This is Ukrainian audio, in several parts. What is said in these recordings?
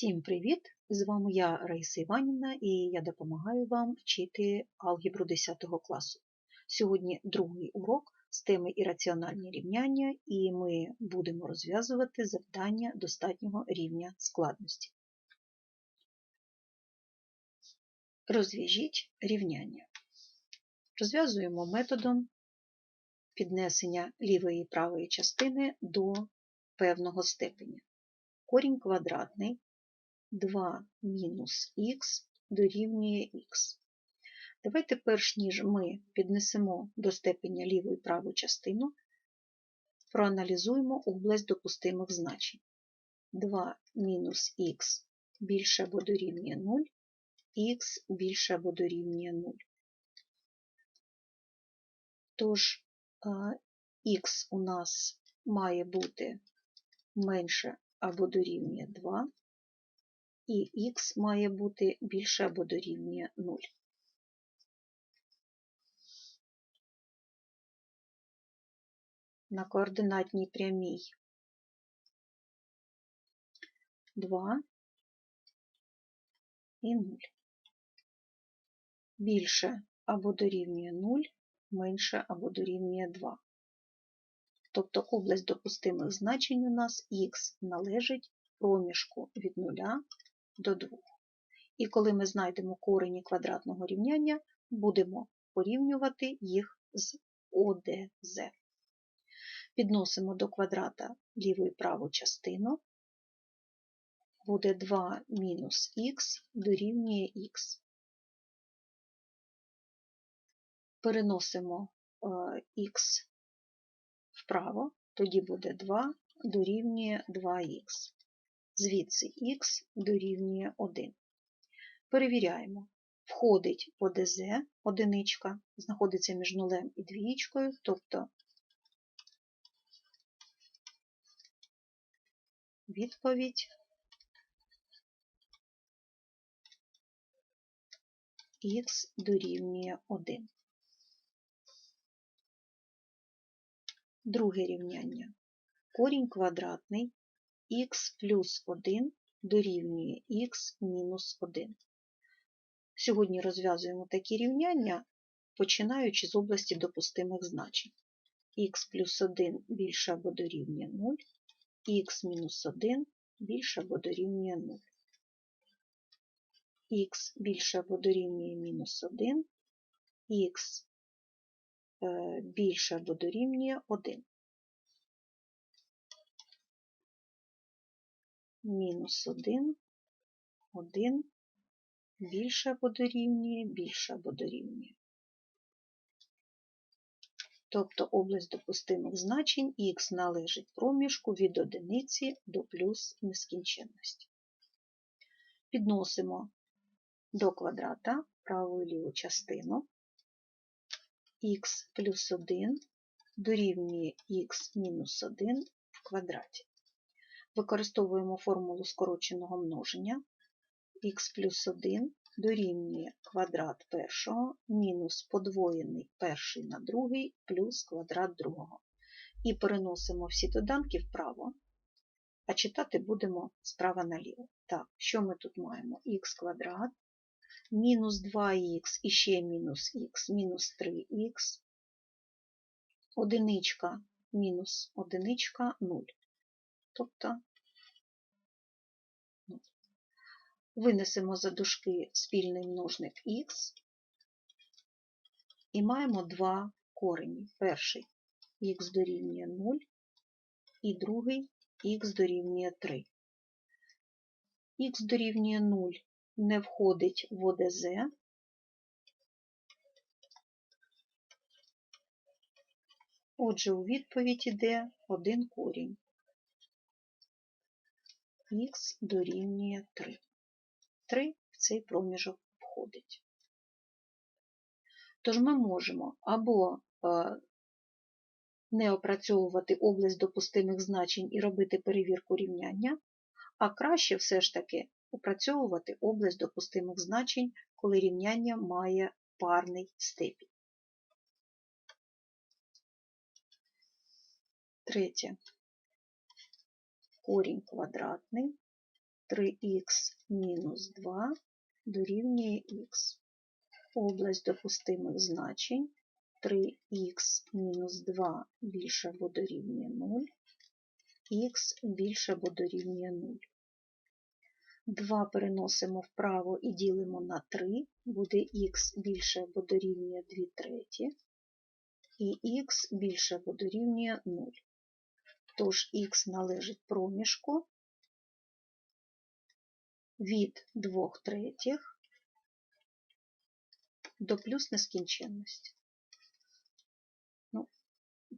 Всім привіт! З вами я Раїса Іванівна і я допомагаю вам вчити алгебру 10 класу. Сьогодні другий урок з теми ірраціональні рівняння, і ми будемо розв'язувати завдання достатнього рівня складності. Розв'яжіть рівняння. Розв'язуємо методом піднесення лівої і правої частини до певного степеня. Корінь квадратний 2 мінус х дорівнює х. Давайте, перш ніж ми піднесемо до степеня ліву і праву частину, проаналізуємо область допустимих значень. 2 мінус х більше або дорівнює 0, х більше або дорівнює 0. Тож х у нас має бути менше або дорівнює 2, і х має бути більше або дорівнює 0. На координатній прямій 2 і 0. Більше або дорівнює 0, менше або дорівнює 2. Тобто область допустимих значень у нас х належить проміжку від 0 до 2. І коли ми знайдемо корені квадратного рівняння, будемо порівнювати їх з ОДЗ. Підносимо до квадрата ліву і праву частину. Буде 2 мінус х дорівнює х. Переносимо х вправо, тоді буде 2 дорівнює 2х. Звідси х дорівнює 1. Перевіряємо. Входить ОДЗ одиничка, знаходиться між нулем і двієчкою, тобто відповідь х дорівнює 1. Друге рівняння. Корінь квадратний х плюс 1 дорівнює х мінус 1. Сьогодні розв'язуємо такі рівняння, починаючи з області допустимих значень. х плюс 1 більше або дорівнює 0, х мінус 1 більше або дорівнює 0. х більше або дорівнює мінус 1, х більше або дорівнює 1. Мінус 1, 1, більше або дорівнює, більше або дорівнює. Тобто область допустимих значень х належить проміжку від одиниці до плюс нескінченності. Підносимо до квадрата праву і ліву частину х плюс 1 дорівнює х мінус 1 в квадраті. Використовуємо формулу скороченого множення х плюс 1 дорівнює квадрат першого мінус подвоєний перший на другий плюс квадрат другого. І переносимо всі доданки вправо, а читати будемо справа наліво. Так, що ми тут маємо? х квадрат мінус 2х і ще мінус х, мінус 3х, одиничка мінус одиничка 0. Тобто винесемо за дужки спільний множник х і маємо два корені. Перший х дорівнює 0 і другий х дорівнює 3. х дорівнює 0 не входить в ОДЗ. Отже, у відповідь йде один корінь. Х дорівнює 3. 3 в цей проміжок входить. Тож ми можемо або не опрацьовувати область допустимих значень і робити перевірку рівняння, а краще все ж таки опрацьовувати область допустимих значень, коли рівняння має парний степінь. Третє. Корінь квадратний 3х мінус 2 дорівнює х. Область допустимих значень 3х мінус 2 більше або дорівнює 0, х більше або дорівнює 0. 2 переносимо вправо і ділимо на 3, буде х більше або дорівнює 2 треті, і х більше або дорівнює 0. Тож х належить проміжку від 2 третіх до плюс нескінченності. Ну,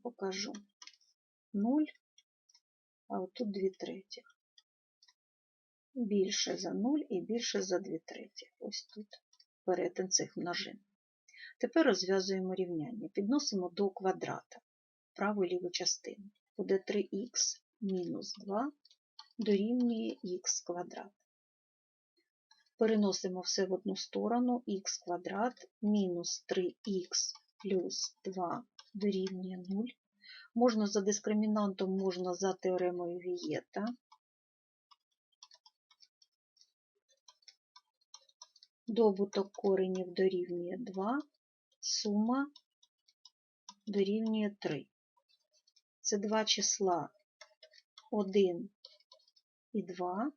покажу 0, а отут 2 третіх. Більше за 0 і більше за 2 третіх. Ось тут перетин цих множин. Тепер розв'язуємо рівняння. Підносимо до квадрата праву і ліву частину. Буде 3х мінус 2 дорівнює х квадрат. Переносимо все в одну сторону, х квадрат мінус 3х плюс 2 дорівнює 0. Можна за дискримінантом, можна за теоремою Вієта. Добуток коренів дорівнює 2, сума дорівнює 3. Це два числа 1 і 2.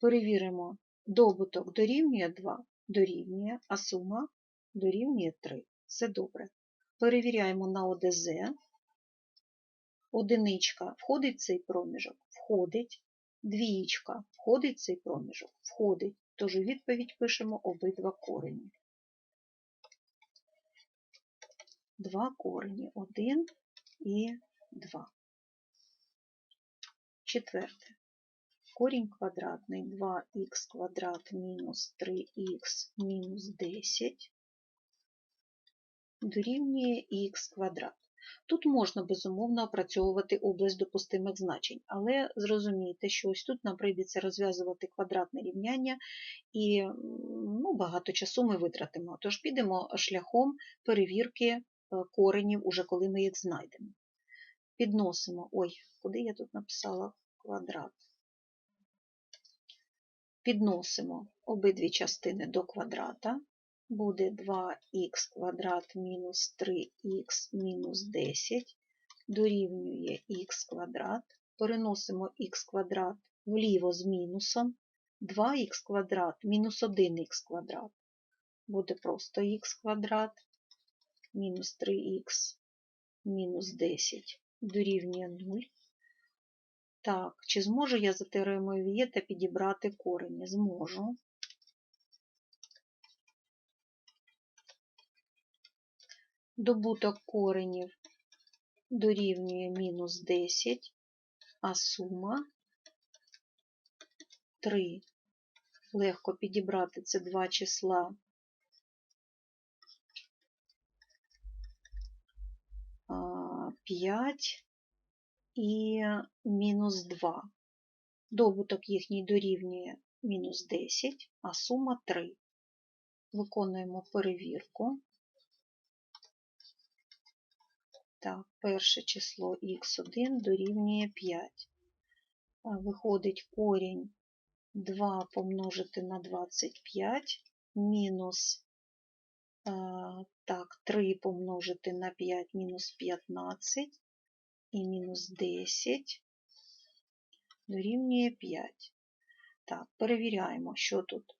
Перевіримо, добуток дорівнює 2, дорівнює, а сума дорівнює 3. Все добре. Перевіряємо на ОДЗ. Одиничка входить в цей проміжок? Входить. Двієчка входить в цей проміжок? Входить. Тож у відповідь пишемо обидва корені. Два корені 1 і 2. Четверте. Корінь квадратний 2х квадрат мінус 3х мінус 10 дорівнює х квадрат. Тут можна, безумовно, опрацьовувати область допустимих значень, але зрозумійте, що ось тут нам прийдеться розв'язувати квадратне рівняння і ну, багато часу ми витратимо. Тож підемо шляхом перевірки коренів, уже коли ми їх знайдемо. Підносимо, ой, куди я тут написала квадрат? Підносимо обидві частини до квадрата. Буде 2х квадрат мінус 3х мінус 10 дорівнює х квадрат. Переносимо х квадрат вліво з мінусом. 2х квадрат мінус 1х квадрат. Буде просто х квадрат мінус 3х мінус 10 дорівнює 0. Так, чи зможу я за теоремою Вієта підібрати корені? Зможу. Добуток коренів дорівнює мінус 10, а сума 3. Легко підібрати це два числа. П'ять і мінус 2. Добуток їхній дорівнює мінус 10, а сума 3. Виконуємо перевірку. Так, перше число х1 дорівнює 5. Виходить корінь 2 помножити на 25 мінус так, 3 помножити на 5 мінус 15 і мінус 10 дорівнює 5. Так, перевіряємо, що тут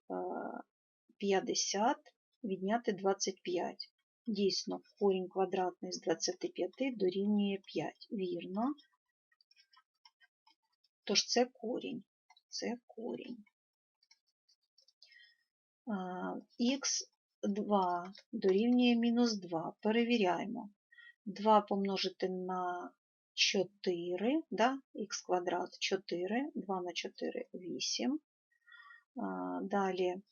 50 відняти 25. Дійсно, корінь квадратний з 25 дорівнює 5. Вірно. Тож це корінь. Це корінь. Х2 дорівнює мінус 2. Перевіряємо. 2 помножити на 4, да? х квадрат 4, 2 на 4 8. Далі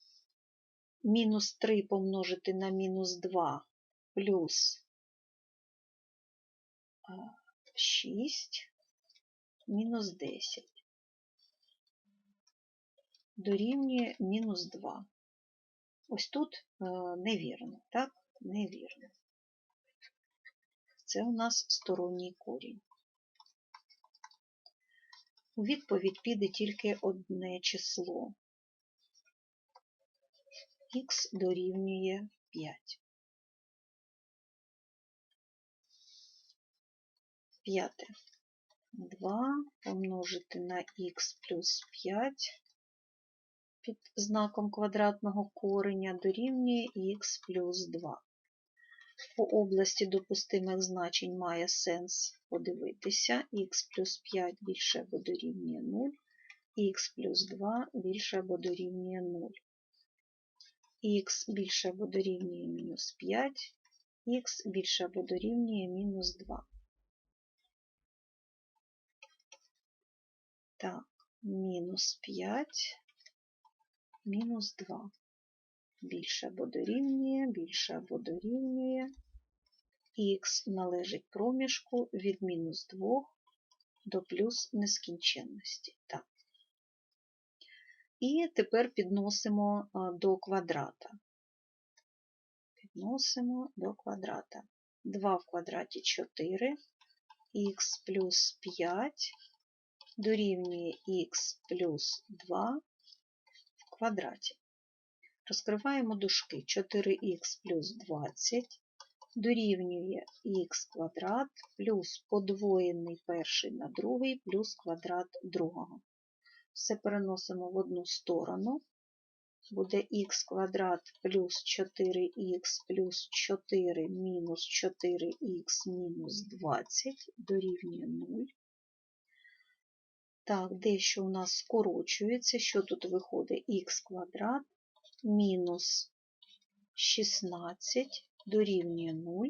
мінус 3 помножити на мінус 2 плюс 6 мінус 10 дорівнює мінус 2. Ось тут невірно, так? Невірно. Це у нас сторонній корінь. У відповідь піде тільки одне число. Х дорівнює 5. П'яте. 2 помножити на х плюс 5 під знаком квадратного кореня дорівнює х плюс 2. По області допустимих значень має сенс подивитися. х плюс 5 більше або дорівнює 0, х плюс 2 більше або дорівнює 0. х більше або дорівнює мінус 5, х більше або дорівнює мінус 2. Так, мінус 5, мінус 2. Більше або дорівнює, більше або дорівнює. Х належить проміжку від мінус 2 до плюс нескінченності. Так. І тепер підносимо до квадрата. Підносимо до квадрата. 2 в квадраті 4, х плюс 5 дорівнює х плюс 2 квадраті. Розкриваємо дужки. 4х плюс 20 дорівнює х квадрат плюс подвоєний перший на другий плюс квадрат другого. Все переносимо в одну сторону. Буде х квадрат плюс 4х плюс 4 мінус 4х мінус 20 дорівнює 0. Так, дещо у нас скорочується. Що тут виходить? х квадрат мінус 16 дорівнює 0.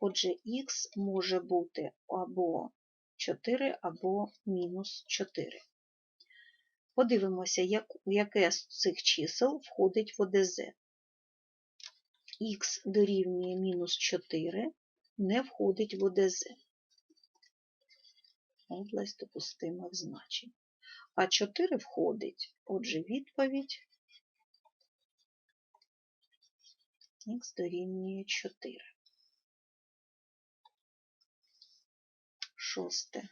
Отже, х може бути або 4, або мінус 4. Подивимося, яке з цих чисел входить в ОДЗ. Х дорівнює мінус 4 не входить в ОДЗ. Область допустимих значень. А 4 входить, отже, відповідь х дорівнює 4. Шосте.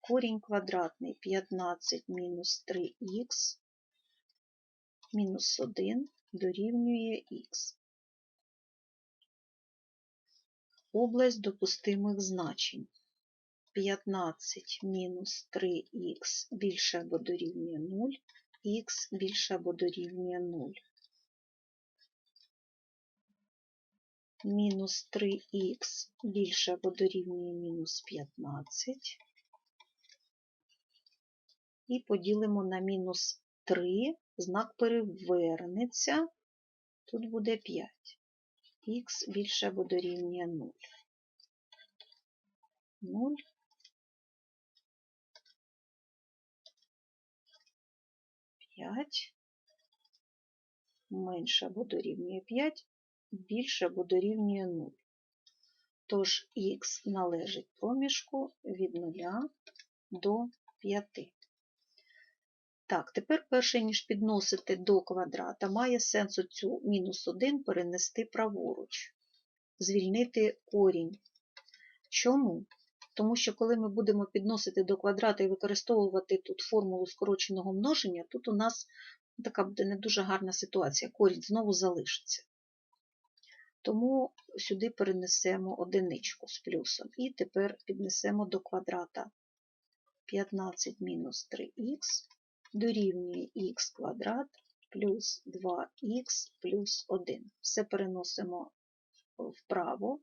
Корінь квадратний 15 мінус 3х мінус 1 дорівнює х. Область допустимих значень. 15 мінус 3х більше або дорівнює 0, х більше або дорівнює 0. Мінус 3х більше або дорівнює мінус 15. І поділимо на мінус 3, знак перевернеться, тут буде 5. Х більше або дорівнює 0. 0. 5 менше або дорівнює 5, більше або дорівнює 0. Тож х належить проміжку від 0 до 5. Так, тепер перше, ніж підносити до квадрата, має сенс цю мінус 1 перенести праворуч, звільнити корінь. Чому? Тому що, коли ми будемо підносити до квадрата і використовувати тут формулу скороченого множення, тут у нас така буде не дуже гарна ситуація, корінь знову залишиться. Тому сюди перенесемо одиничку з плюсом. І тепер піднесемо до квадрата 15 мінус 3х дорівнює х квадрат плюс 2х плюс 1. Все переносимо вправо.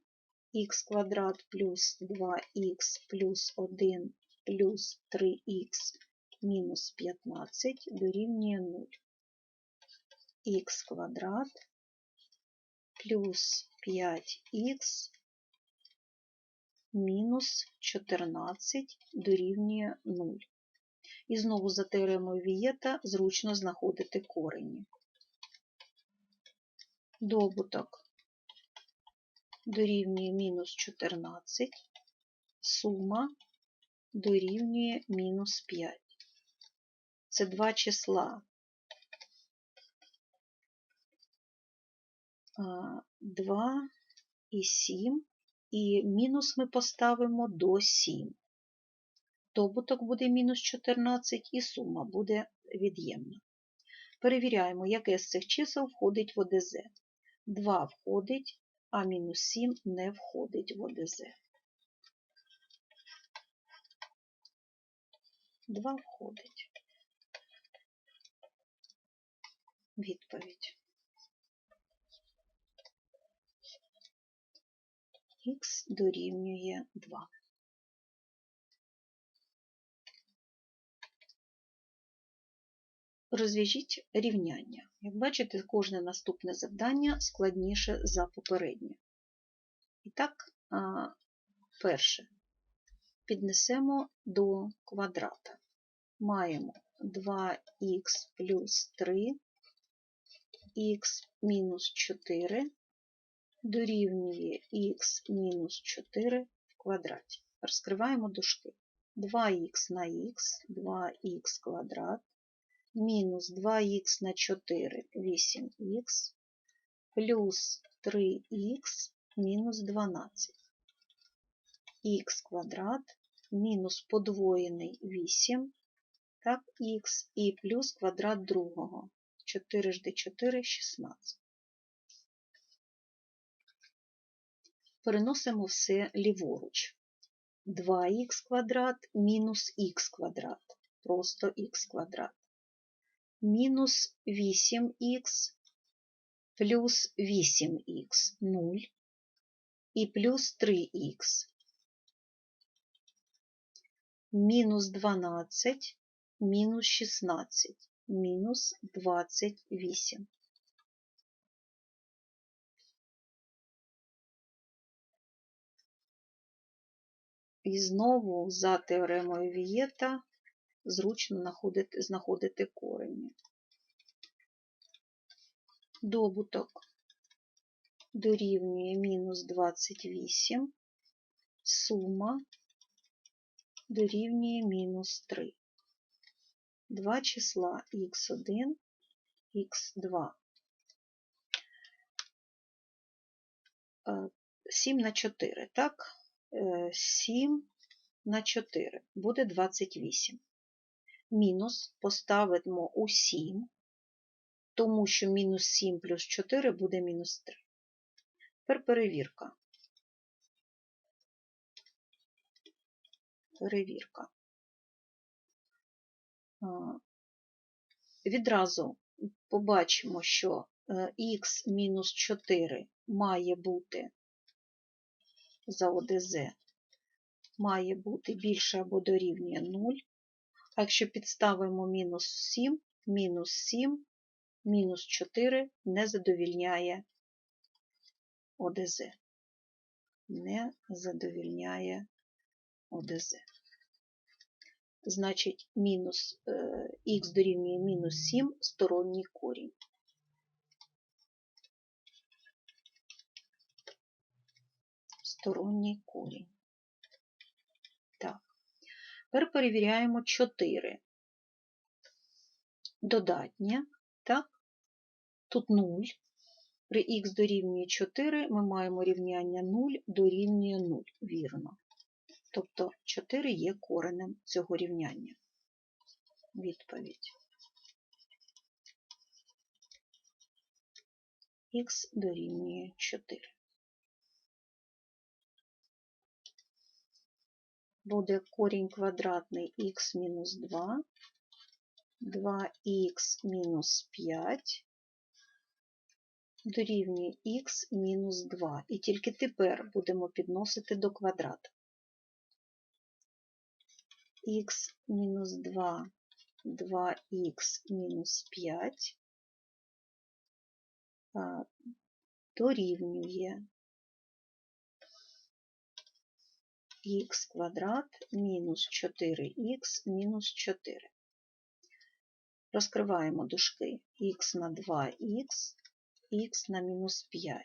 Х квадрат плюс 2х плюс 1 плюс 3х мінус 15 дорівнює 0. х квадрат плюс 5х мінус 14 дорівнює 0. І знову за теоремою Вієта зручно знаходити корені. Добуток дорівнює мінус 14, сума дорівнює мінус 5. Це два числа. 2 і 7, і мінус ми поставимо до 7. Добуток буде мінус 14 і сума буде від'ємна. Перевіряємо, яке з цих чисел входить в ОДЗ. 2 входить, а мінус 7 не входить в ОДЗ. 2 входить. Відповідь. Х дорівнює 2. Розв'яжіть рівняння. Як бачите, кожне наступне завдання складніше за попереднє. І так, перше. Піднесемо до квадрата. Маємо 2х плюс 3, х мінус 4 дорівнює х мінус 4 в квадраті. Розкриваємо дужки. 2х на х, 2х квадрат, мінус 2х на 4 8х, плюс 3х мінус 12. х квадрат мінус подвоєний 8, так, х і плюс квадрат другого. 4 жди 4 16. Переносимо все ліворуч. 2х квадрат мінус х квадрат. Просто х квадрат. Мінус 8х плюс 8х 0 і плюс 3х. Мінус 12, мінус 16, мінус 28. І знову за теоремою Вієта зручно знаходити, корені. Добуток дорівнює мінус 28, сума дорівнює мінус 3. Два числа х1, х2. 7 на 4, так? 7 на 4 буде 28. Мінус поставимо у 7, тому що мінус 7 плюс 4 буде мінус 3. Тепер перевірка. Перевірка. Відразу побачимо, що х мінус 4 має бути за ОДЗ має бути більше або дорівнює 0. Якщо підставимо мінус 7, мінус 7, мінус 4 не задовільняє ОДЗ. Не задовільняє ОДЗ. Значить, мінус х дорівнює мінус 7 сторонній корінь. Сторонній корінь. Тепер перевіряємо 4. Додатнє, так? Тут 0. При х дорівнює 4 ми маємо рівняння 0 дорівнює 0, вірно. Тобто 4 є коренем цього рівняння. Відповідь. Х дорівнює 4. Буде корінь квадратний х мінус 2, 2х мінус 5 дорівнює х мінус 2. І тільки тепер будемо підносити до квадрата. х мінус 2, 2х мінус 5 дорівнює х квадрат мінус 4х мінус 4. Розкриваємо дужки х на 2х, х на мінус 5,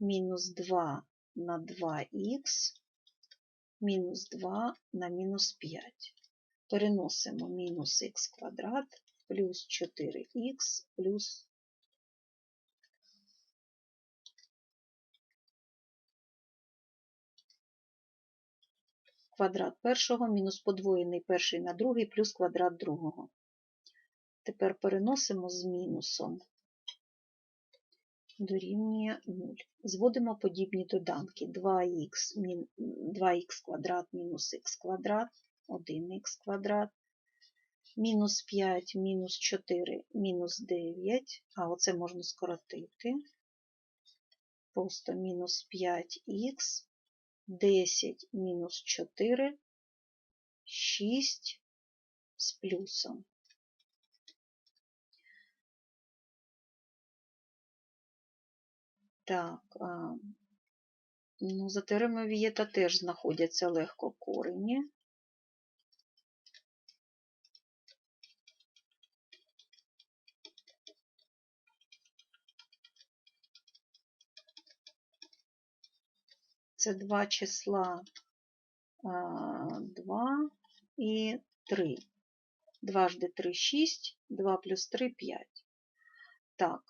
мінус 2 на 2х, мінус 2 на мінус 5. Переносимо мінус х квадрат плюс 4х плюс квадрат першого мінус подвоєний перший на другий плюс квадрат другого. Тепер переносимо з мінусом дорівнює 0. Зводимо подібні доданки 2х, 2х квадрат мінус х квадрат, 1х квадрат, мінус 5, мінус 4, мінус 9, а оце можна скоротити. Просто мінус 5х, 10 мінус 4, 6 з плюсом. Так, ну, за теоремою Вієта теж знаходяться легко корені. Це два числа 2 і 3. 2 жди 3 – 6, 2 плюс 3 – 5. Так,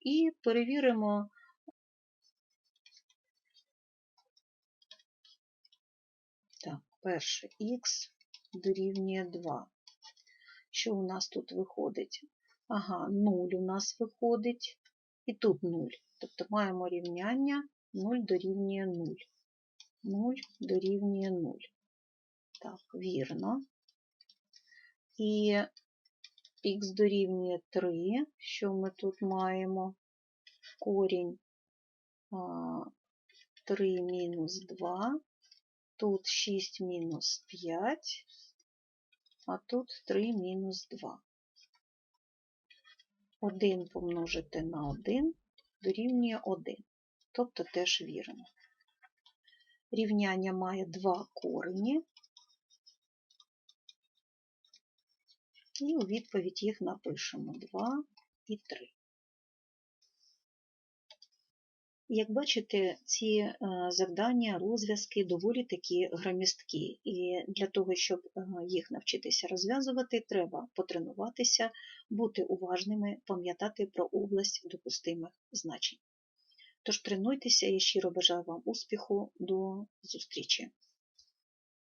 і перевіримо Так, перше х дорівнює 2. Що у нас тут виходить? Ага, 0 у нас виходить, і тут 0. Тобто маємо рівняння 0 дорівнює 0. 0 дорівнює 0. Так, вірно. І х дорівнює 3. Що ми тут маємо? Корінь 3 мінус 2 Тут 6 мінус 5, а тут 3 мінус 2. 1 помножити на 1 дорівнює 1, тобто теж вірно. Рівняння має два корені, і у відповідь їх напишемо 2 і 3. Як бачите, ці е, завдання, розв'язки доволі такі громісткі, і для того, щоб е, їх навчитися розв'язувати, треба потренуватися, бути уважними, пам'ятати про область допустимих значень. Тож тренуйтеся, я щиро бажаю вам успіху, до зустрічі!